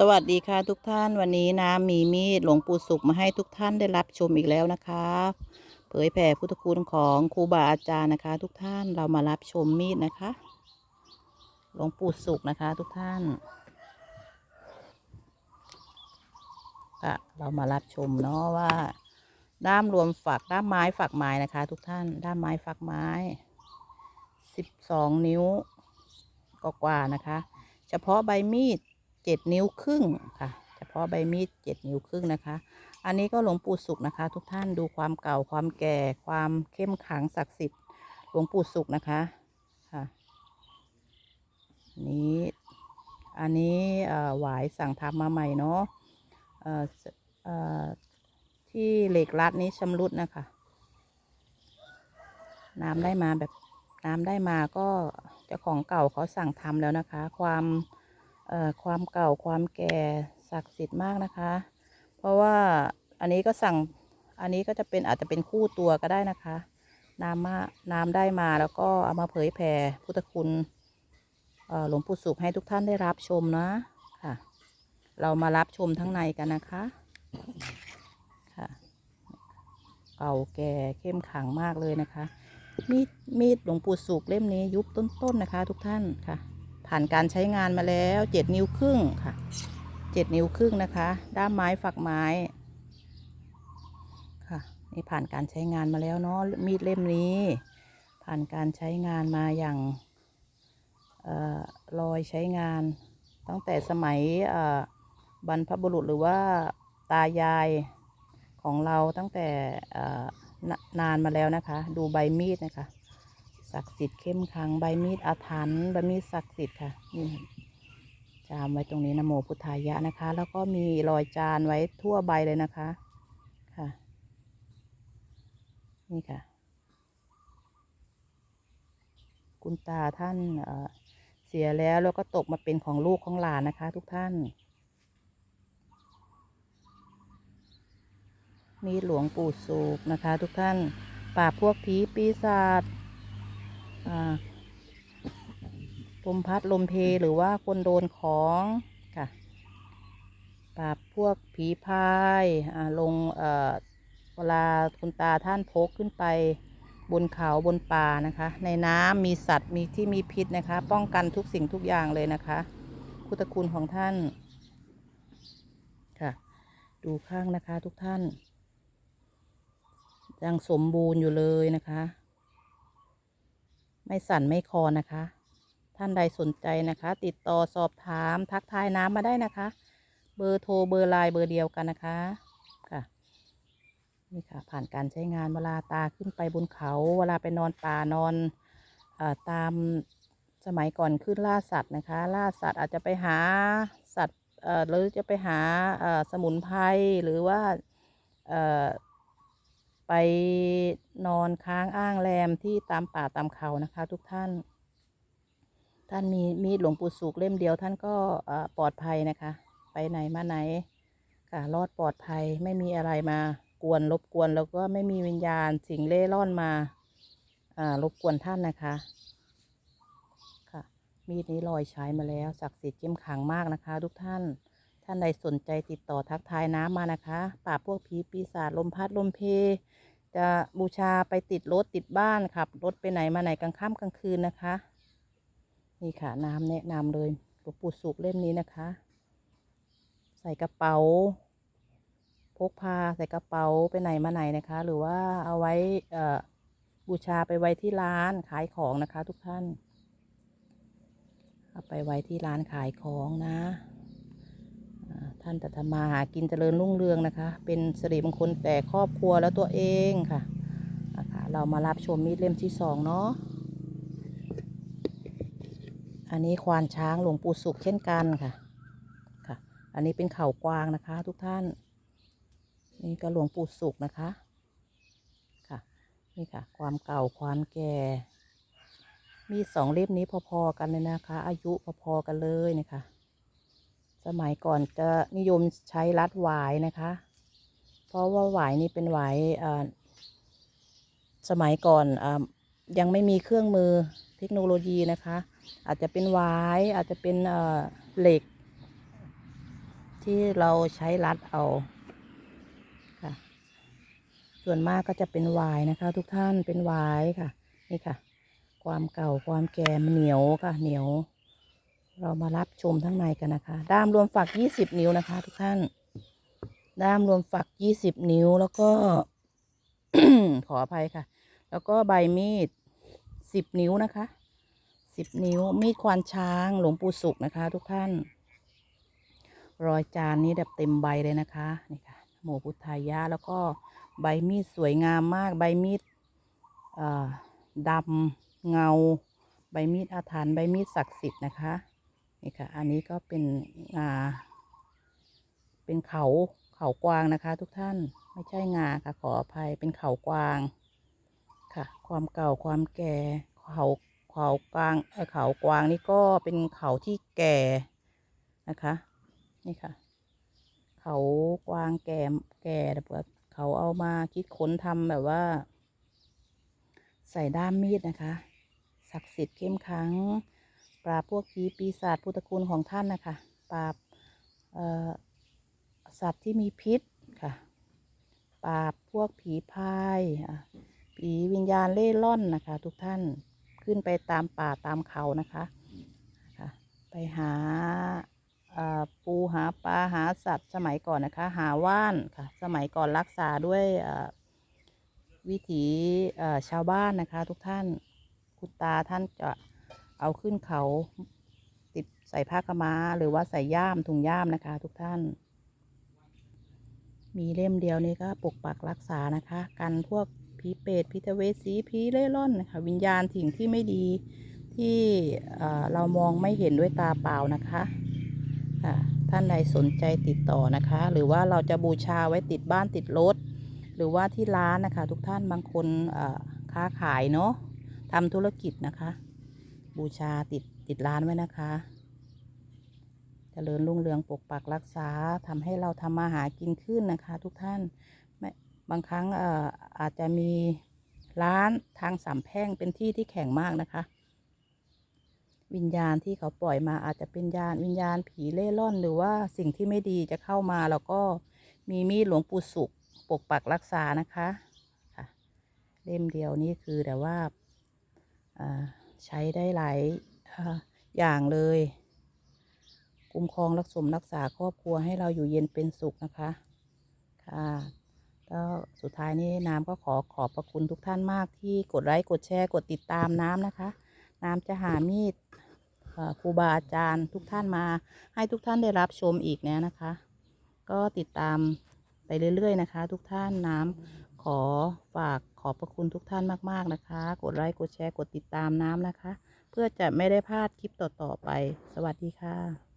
สวัสดีค่ะทุกท่านวันนี้น้ำมีมีดหลวงปู่สุขมาให้ทุกท่านได้รับชมอีกแล้วนะคะ เผยแผ่พุทธคุณของครูบาอาจารย์นะคะ ทุกท่านเรามารับชมมีดนะคะ หลวงปู่สุขนะคะ ทุกท่านก็เรามารับชมเนาะว่า ด้ามรวมฝักด้ามไม้ฝักไม้นะคะ ทุกท่าน ด้ามไม้ฝักไม้สิบสองนิ้วกว่าๆนะคะ เฉพาะใบมีด เจ็ดนิ้วครึ่งค่ะเฉพาะใบมีดเจ็ดนิ้วครึ่งนะคะ อันนี้ก็หลวงปู่สุขนะคะ ทุกท่านดูความเก่าความแก่ ความเข้มขลังศักดิ์สิทธิ์หลวงปู่สุขนะคะค่ะอันนี้อันนี้เอ่อหวายสั่งทำมาใหม่เนาะเอ่อเอ่อที่เหล็กรัดนี้ชำรุดนะคะ น้ำได้มาแบบน้ำได้มาก็เจ้าของเก่าเขาสั่งทำแล้วนะคะ ความเอ่อ ความเก่าความแก่ศักดิ์สิทธิ์มากนะคะ เพราะว่าอันนี้ก็สั่งอันนี้ก็จะเป็นอาจจะเป็นคู่ตัวก็ได้นะคะน้ำมาน้ำได้มาแล้วก็เอามาเผยแผ่พุทธคุณหลวงปู่สุขให้ทุกท่านได้รับชมนะค่ะ เรามารับชมทั้งในกันนะคะค่ะเก่าแก่เข้มขังมากเลยนะคะ มีดมีดหลวงปู่สุกเล่มนี้ยุบต้นๆนะคะ ทุกท่านค่ะ ผ่านการใช้งานมาแล้วเจ็ดนิ้วครึ่งค่ะเจ็ดนิ้วครึ่งนะคะ ด้ามไม้ฝักไม้ค่ะนี่ผ่านการใช้งานมาแล้วเนาะมีดเล่มนี้ ผ่านการใช้งานมาอย่างเอ่อรอยใช้งาน ตั้งแต่สมัยบรรพบุรุษหรือว่าตายายของเราตั้งแต่นานมาแล้วนะคะ ดูใบมีดนะคะ ศักดิ์สิทธิ์เข้มขังใบมีดอาถรรพ์ใบมีดศักดิ์สิทธิ์ค่ะนี่จามไว้ตรงนี้นะโมพุทธายะนะคะ แล้วก็มีรอยจานไว้ทั่วใบเลยนะคะค่ะ นี่ค่ะ คุณตาท่านเสียแล้วแล้วก็ตกมาเป็นของลูกของหลานนะคะ ทุกท่านมีหลวงปู่สูกนะคะ ทุกท่านปราบพวกผีปีศาจ ลมพัดลมเพหรือว่าคนโดนของค่ะปราบพวกผีพายลงเอ่อเวลาคุณตาท่านพกขึ้นไปบนเขาบนป่านะคะ ในน้ำมีสัตว์มีที่มีพิษนะคะ ป้องกันทุกสิ่งทุกอย่างเลยนะคะพุทธคุณของท่านค่ะ ดูข้างนะคะทุกท่านยังสมบูรณ์อยู่เลยนะคะ ไม่สั่นไม่คอนะคะ ท่านใดสนใจนะคะ ติดต่อสอบถามทักทายน้ำมาได้นะคะ เบอร์โทรเบอร์ไลน์เบอร์เดียวกันนะคะค่ะนี่ค่ะ ผ่านการใช้งานเวลาตาขึ้นไปบนเขา เวลาไปนอนป่านอนอตามสมัยก่อนขึ้นล่าสัตว์นะคะ ล่าสัตว์อาจจะไปหาสัตว์เออหรือจะไปหาสมุนไพรหรือว่าเออ ไปนอนค้างอ้างแรมที่ตามป่าตามเขานะคะ ทุกท่าน ท่านมีมีดหลวงปู่สุกเล่มเดียวท่านก็ปลอดภัยนะคะ ไปไหนมาไหนค่ะรอดปลอดภัยไม่มีอะไรมากวนรบกวนแล้วก็ไม่มีวิญญาณสิ่งเล่ร่อนมาอ่ารบกวนท่านนะคะค่ะมีดนี้ลอยใช้มาแล้วศักดิ์สิทธิ์เข้มขังมากนะคะ ทุกท่าน ท่านใดสนใจติดต่อทักทายน้ำมานะคะปราพวกผีปีศาจลมพัดลมเพ จะบูชาไปติดรถติดบ้านขับรถไปไหนมาไหนกลางค่ำกลางคืนนะคะ นี่ค่ะน้ำแนะนำเลยหลวงปู่สุกเล่มนี้นะคะ ใส่กระเป๋า พกพาใส่กระเป๋าไปไหนมาไหนนะคะ หรือว่าเอาไว้เบูชาไปไว้ที่ร้านขายของนะคะ ทุกท่าน เอาไปไว้ที่ร้านขายของนะ ท่านจะทำมาหากินเจริญรุ่งเรืองนะคะ เป็นสิริมงคลแต่ครอบครัวแล้วตัวเองค่ะนะคะเรามารับชมมีดเล่มที่สองเนาะอันนี้ควานช้างหลวงปู่สุขเช่นกันค่ะค่ะ อันนี้เป็นเข่ากวางนะคะ ทุกท่าน นี่ก็หลวงปู่สุขนะคะค่ะ นี่ค่ะ ความเก่าความแก่ มีสองเล่มนี้พอๆกันเลยนะคะ อายุพอๆกันเลยนะคะ สมัยก่อนจะนิยมใช้รัดหวายนะคะ เพราะว่าหวายนี่เป็นหวายสมัยก่อนอยังไม่มีเครื่องมือเทคโนโลยีนะคะ อาจจะเป็นหวายอาจจะเป็นเหล็ก ที่เราใช้รัดเอาค่ะ ส่วนมากก็จะเป็นหวายนะคะ ทุกท่านเป็นหวายค่ะ นี่ค่ะ ความเก่าความแก่เหนียวค่ะเหนียว เรามารับชมทั้งในกันนะคะ ด้ามรวมฝักยี่สิบนิ้วนะคะ ทุกท่าน ด้ามรวมฝักยี่สิบนิ้วแล้วก็ ขออภัยค่ะ แล้วก็ใบมีดสิบนิ้วนะคะสิบนิ้ว มีดควานช้างหลวงปู่สุขนะคะ ทุกท่าน รอยจานนี้แบบเต็มใบเลยนะคะนี่ค่ะโมพุทธายะแล้วก็ใบมีดสวยงามมาก ใบมีดดำเงา ใบมีดอาถรรพ์ใบมีดศักดิ์สิทธิ์นะคะ นี่ค่ะ อันนี้ก็เป็นงา เป็นเขาเขากวางนะคะ ทุกท่านไม่ใช่งาค่ะขออภัยเป็นเขากวางค่ะ ความเก่าความแก่เขาเขากวางเอ่อเขากวางนี่ก็เป็นเขาที่แก่นะคะนี่ค่ะ เขากวางแก่แก่แบบว่าเขาเอามาคิดค้นทำแบบว่า ใส่ด้ามมีดนะคะศักดิ์สิทธิ์เข้มขัง ราบพวกผีปีศาจพุทธคุณของท่านนะคะปราบสัตว์ที่มีพิษค่ะปราบพวกผีพายผีวิญญาณเล่ร่อนนะคะ ทุกท่านขึ้นไปตามป่าตามเขานะคะคะไปหาปูหาปลาหาสัตว์สมัยก่อนนะคะ หาว่านค่ะ สมัยก่อนรักษาด้วยวิถีชาวบ้านนะคะ ทุกท่านคุณตาท่านจะ เอาขึ้นเขาติดใส่ผ้ากมาหรือว่าใส่ย่ามถุงย่ามนะคะ ทุกท่าน มีเล่มเดียวนี้ก็ปกปักรักษานะคะ กันพวกผีเปรตผีทเวสีผีเล่ร่อนนะคะวิญญาณสิ่งที่ไม่ดีที่เรามองไม่เห็นด้วยตาเปล่านะคะค่ะท่านใดสนใจติดต่อนะคะ หรือว่าเราจะบูชาไว้ติดบ้านติดรถหรือว่าที่ร้านนะคะ ทุกท่านบางคนค้าขายเนาะทำธุรกิจนะคะ บูชาติดติดร้านไว้นะคะเจริญรุ่งเรืองปกปักรักษาทำให้เราทำมาหากินขึ้นนะคะ ทุกท่านไม่บางครั้งเอ่ออาจจะมีร้านทางสามแพร่งเป็นที่ที่แข็งมากนะคะ วิญญาณที่เขาปล่อยมาอาจจะเป็นญาณวิญญาณผีเล่ร่อน หรือว่าสิ่งที่ไม่ดีจะเข้ามาแล้วก็มีมีดหลวงปู่สุขปกปักรักษานะคะเล่มเดียวนี่คือแต่ว่าอ่า ใช้ได้หลายอย่างเลย คุ้มครองรักสมรักษาครอบครัวให้เราอยู่เย็นเป็นสุขนะคะ ค่ะก็สุดท้ายนี้น้ำก็ขอขอบพระคุณทุกท่านมากที่กดไลค์กดแชร์กดติดตามน้ำนะคะ น้ำจะหามีดครูบาอาจารย์ทุกท่านมา ให้ทุกท่านได้รับชมอีกนี่นะคะ ก็ติดตามไปเรื่อย ๆ นะคะ ทุกท่านน้ำ ขอฝากขอบพระคุณทุกท่านมาก ๆ นะคะ กดไลค์ กดแชร์ กดติดตามน้ำนะคะ เพื่อจะไม่ได้พลาดคลิปต่อ ๆ ไป สวัสดีค่ะ